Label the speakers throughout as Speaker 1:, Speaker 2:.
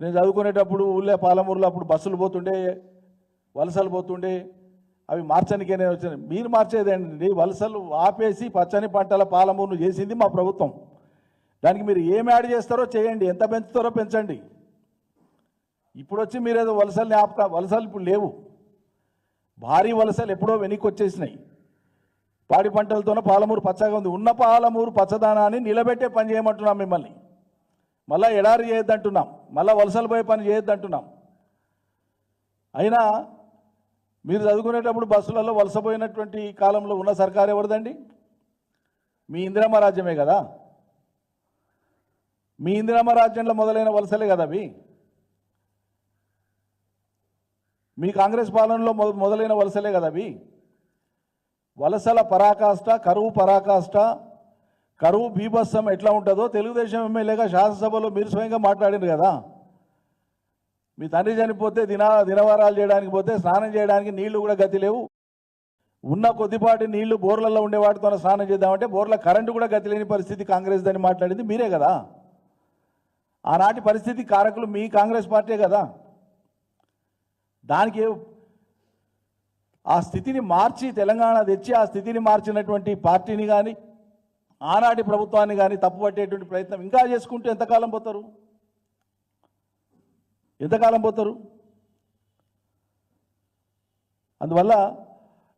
Speaker 1: నేను చదువుకునేటప్పుడు ఊళ్ళో పాలమూరులో అప్పుడు బస్సులు పోతుండే వలసలు పోతుండే. అవి మార్చనికే నేను వచ్చాను. మీరు మార్చేదేంటండి వలసలు ఆపేసి పచ్చని పంటల పాలమూరును చేసింది మా ప్రభుత్వం. దానికి మీరు ఏం యాడ్ చేస్తారో చేయండి. ఎంత పెంచుతారో పెంచండి. ఇప్పుడు వచ్చి మీరు ఏదో వలసల్ని ఆపుతా వలసలు ఇప్పుడు లేవు. భారీ వలసలు ఎప్పుడో వెనక్కి వచ్చేసినాయి. పాడి పంటలతోనే పాలమూరు పచ్చగా ఉంది. ఉన్న పాలమూరు పచ్చదానాన్ని నిలబెట్టే పని చేయమంటున్నాం మిమ్మల్ని. మళ్ళీ ఎడారి చేయొద్దంటున్నాం. మళ్ళీ వలసలు పోయే పని చేయొద్దంటున్నాం. అయినా మీరు చదువుకునేటప్పుడు బస్సులలో వలసపోయినటువంటి కాలంలో ఉన్న సర్కారు ఎవరిదండి? మీ ఇందిరమ్మ రాజ్యమే కదా? మీ ఇందిరమ్మ రాజ్యంలో మొదలైన వలసలే కదా అవి? మీ కాంగ్రెస్ పాలనలో మొదలైన వలసలే కదా అవి? వలసల పరాకాష్ట కరువు పరాకాష్ట కరువు బీభత్సం ఎట్లా ఉంటుందో తెలుగుదేశం ఎమ్మెల్యేగా శాసనసభలో మీరు స్వయంగా మాట్లాడారు కదా. మీ తండ్రి చనిపోతే దిన దినవారాలు చేయడానికి పోతే స్నానం చేయడానికి నీళ్ళు కూడా గతి లేవు. ఉన్న కొద్దిపాటి నీళ్ళు బోర్లలో ఉండే వాటితో స్నానం చేద్దామంటే బోర్ల కరెంటు కూడా గతి లేని పరిస్థితి కాంగ్రెస్ దాన్ని మాట్లాడింది మీరే కదా. ఆనాటి పరిస్థితి కారకులు మీ కాంగ్రెస్ పార్టీ కదా. దానికి ఆ స్థితిని మార్చి తెలంగాణ తెచ్చి ఆ స్థితిని మార్చినటువంటి పార్టీని కానీ ఆనాటి ప్రభుత్వాన్ని కానీ తప్పుపట్టేటువంటి ప్రయత్నం ఇంకా చేసుకుంటూ ఎంతకాలం పోతారు? ఎంతకాలం పోతారు? అందువల్ల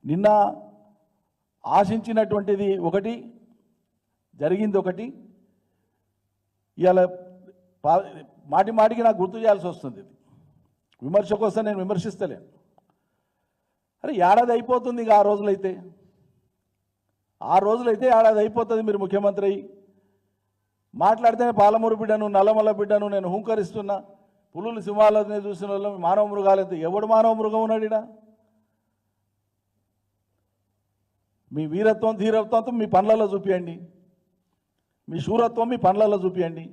Speaker 1: నిన్న ఆశించినటువంటిది ఒకటి జరిగింది ఒకటి. ఇవాళ పా- మాటి మాటికి నాకు గుర్తు చేయాల్సి వస్తుంది ఇది. విమర్శ కోసం నేను విమర్శిస్తలేను. అరే ఏడాది అయిపోతుంది ఇక ఆ రోజులైతే. ఆ రోజులైతే ఏడాది అయిపోతుంది మీరు ముఖ్యమంత్రి అయ్యి. మాట్లాడితేనే పాలమూరు బిడ్డను నల్లమల్ల బిడ్డను నేను హుంకరిస్తున్నా. పులులు సింహాలని చూసిన వాళ్ళు మానవ మృగాలైతే ఎవడు మానవ మృగం ఉన్నాడు మీ వీరత్వం ధీరత్వంతో మీ పనులలో చూపియండి. మీ శూరత్వం మీ పనులలో చూపియండి.